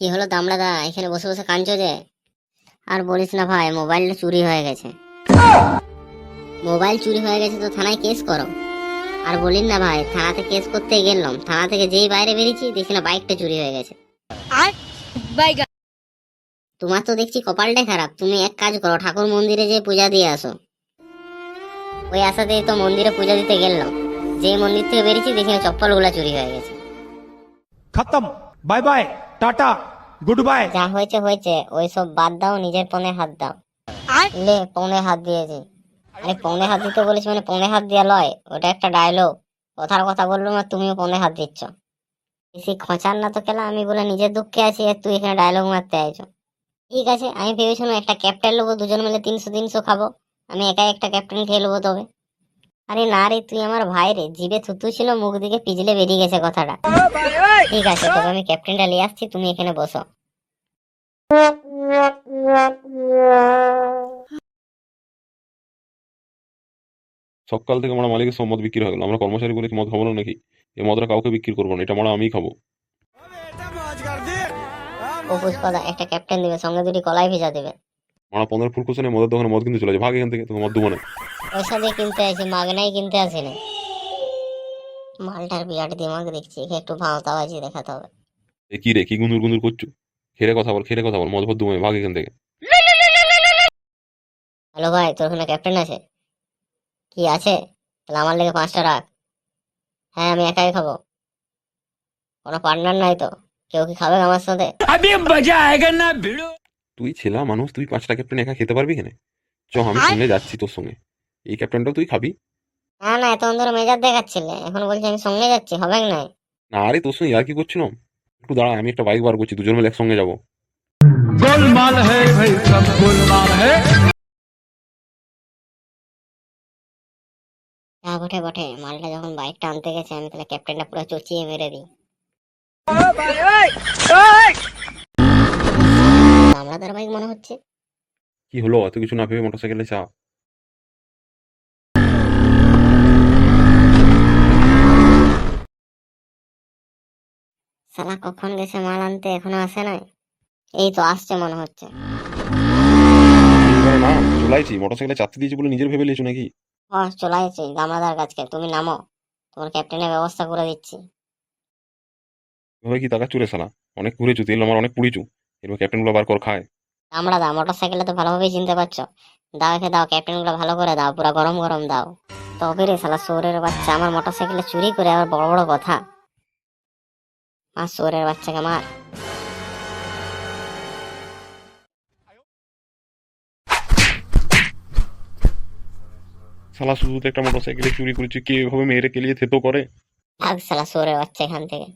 কি হলো দামড়াদা? এখানে বসে বসে কাঁদছো যে? আর বলিস না ভাই মোবাইলটা চুরি হয়ে গেছে। মোবাইল চুরি হয়ে গেছে তো থানায় কেস করো। আর বলিন না ভাই থানাতে কেস করতে গেলাম। থানা থেকে যেই বাইরে বেরিয়েছি দেখি না বাইকটা চুরি হয়ে গেছে। আর বাইক তোমার তো দেখছি কপালটাই খারাপ। তুমি এক কাজ করো ঠাকুর মন্দিরে যে পূজা দিয়ে আসো। ওই আশাতেই তো মন্দিরে পূজা দিতে গেলাম। যে মন্দির থেকে বেরিয়েছি দেখি না চপ্পলগুলো চুরি হয়ে গেছে। খতম bye bye. Tata good bye. যা হয়েছে হয়েছে। ওই সব বাদ দাও নিজের পনে হাত দাও। লে পনে হাত দিয়েছি। আরে পনে হাত দিতে বলেছি মানে পনে হাত দেওয়া লয়। ওটা একটা ডায়লগ কথার কথা বলল না মানে তুমিও পনে হাত দিচ্ছ। বেশি খোঁচার না তো খেলা আমি বলে নিজের দুঃখে আছি আর তুই এখানে ডায়লগ মারতে আইছো। ঠিক আছে আমি ভেবেছিলাম একটা ক্যাপ্টেন নেব দুজন মিলে তিনশো তিনশো খাব। আমি একাই একটা ক্যাপ্টেন খেয়ে নেব তবে। আরে না রে তুই আমার ভাই রে। জিভে থুতু ছিল মুখ দিকে পিজলে বেরিয়ে গেছে কথাটা। ঠিক আছে তবে আমি ক্যাপ্টেনটা নিয়ে আসছি তুমি এখানে বসো। সকাল থেকে আমরা মালিকের সব মদ বিক্রি হয়ে গেল। আমরা কর্মচারী বলে কি মদ খাব না নাকি? এই মদটা কাউকে বিক্রি করব না এটা আমরা আমিই খাব। ও পুষ্পাদা একটা ক্যাপ্টেন দিবে সঙ্গে দুটি কলাই ভিজা দিবে। মারা পনেরো ফুল কোশনে মদের দোকানে মদ কিনতে চলে যায় ভাগ এখান থেকে কিনতে আসি মাগনাই কিনতে আসি না। মালটার বিরাট দিমাগ দেখছি একটু ভাওতা বাজি দেখাতে হবে। এ কি রে কি গুন্দুর গুন্দুর করছ? খেলে কথা বল খেলে কথা বল মদ ভাগ এখান থেকে। হ্যালো ভাই তোর ওখানে ক্যাপ্টেন আছে? কি আছে? তাহলে আমার লেগে পাঁচটা রাখ। হ্যাঁ আমি একাই খাব। কোনো পার্টনার নাই তো। কেউ কি খাবে আমার সাথে? আমি মজা না ভিড়ো তুই ছেলা মানুষ তুই পাঁচটা ক্যাপ্টেন একা খেতে পারবি কেনে চ আমি সঙ্গে যাচ্ছি তোর সঙ্গে। এই ক্যাপ্টেনটাও তুই খাবি? না না এতক্ষণ ধরে মেজাজ দেখাচ্ছিলে। এখন বলছি আমি সঙ্গে যাচ্ছি হবে না না আরে তোর সঙ্গে আর কি করছিলাম? একটু দাঁড়া আমি একটা বাইক বার করছি দুজন মিলে একসঙ্গে যাব। গোলমাল হ্যাঁ ভাই সব গোলমাল হ্যাঁ তা বটে বটে। মালটা যখন বাইকটা আনতে গেছে আমি তাহলে ক্যাপ্টেনটা পুরো চচিয়ে মেরে দিই। কি হলো? এত কিছু না ভেবে মোটরসাইকেলে চা সালা কখন গেছে মাল আনতে এখনও আসে নাই? এই তো আসছে মনে হচ্ছে। না চলাইছি মোটরসাইকেলে চাপতে দিয়েছি বলে নিজের ভেবে লিয়েছো নাকি? ও চলে এসেছি দামলাদার কাছকে তুমি নামো। তোমার ক্যাপ্টেনের ব্যবস্থা করে দিচ্ছি। এভাবে কি টাকা চুরে সালা অনেক ঘুরেছু তেল আমার অনেক পুড়িছু। এবার ক্যাপ্টেনগুলো বার কর খায়। আমরা দা মোটর সাইকেলে তো ভালোভাবেই চিনতে পারছ। দাও একে দাও ক্যাপ্টেনগুলো ভালো করে দাও পুরো গরম গরম দাও। তবে রে শালা সোরের বাচ্চা আমার মোটর সাইকেলে চুরি করে আবার বড় বড় কথা। আর সোরের বাচ্চাকে মার। সালা শুধু একটা মোটরসাইকেলে চুরি করেছি কে এভাবে মেয়েরে কেলিয়ে থেতো করে? ভাগ শালা সোরের বাচ্চা এখান থেকে।